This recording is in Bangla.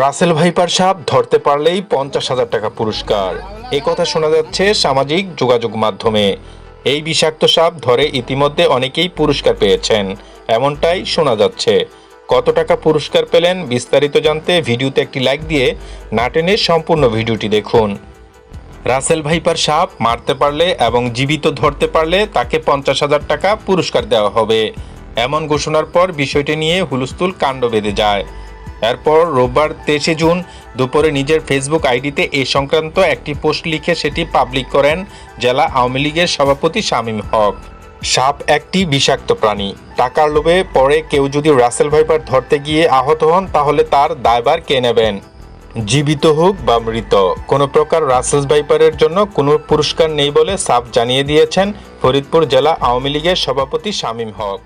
রাসেল ভাইপার সাপ ধরতে পারলেই পঞ্চাশ হাজার টাকা পুরস্কার। এ কথা শোনা যাচ্ছে সামাজিক যোগাযোগ মাধ্যমে। এই বিষাক্ত সাপ ধরে ইতিমধ্যে অনেকেই পুরস্কার পেয়েছেন। এমনটাই শোনা যাচ্ছে। কত টাকা পুরস্কার পেলেন বিস্তারিত জানতে ভিডিওতে একটি লাইক দিয়ে নাটেনের সম্পূর্ণ ভিডিওটি দেখুন। রাসেল ভাইপার সাপ মারতে পারলে এবং জীবিত ধরতে পারলে তাকে পঞ্চাশ হাজার টাকা পুরস্কার দেওয়া হবে। এমন ঘোষণার পর বিষয়টি নিয়ে হুলস্থুল কাণ্ড বেঁধে যায়। এরপর রোববার তেইশে জুন দুপুরে নিজের ফেসবুক আইডিতে এ সংক্রান্ত একটি পোস্ট লিখে সেটি পাবলিক করেন জেলা আওয়ামী লীগের সভাপতি শামীম হক। সাপ একটি বিষাক্ত প্রাণী। টাকার লোভে পরে কেউ যদি রাসেল ভাইপার ধরতে গিয়ে আহত হন, তাহলে তার দায়বার কে নেবেন? জীবিত হোক বা মৃত, কোনো প্রকার রাসেল ভাইপারের জন্য কোনো পুরস্কার নেই বলে সাফ জানিয়ে দিয়েছেন ফরিদপুর জেলা আওয়ামী লীগের সভাপতি শামীম হক।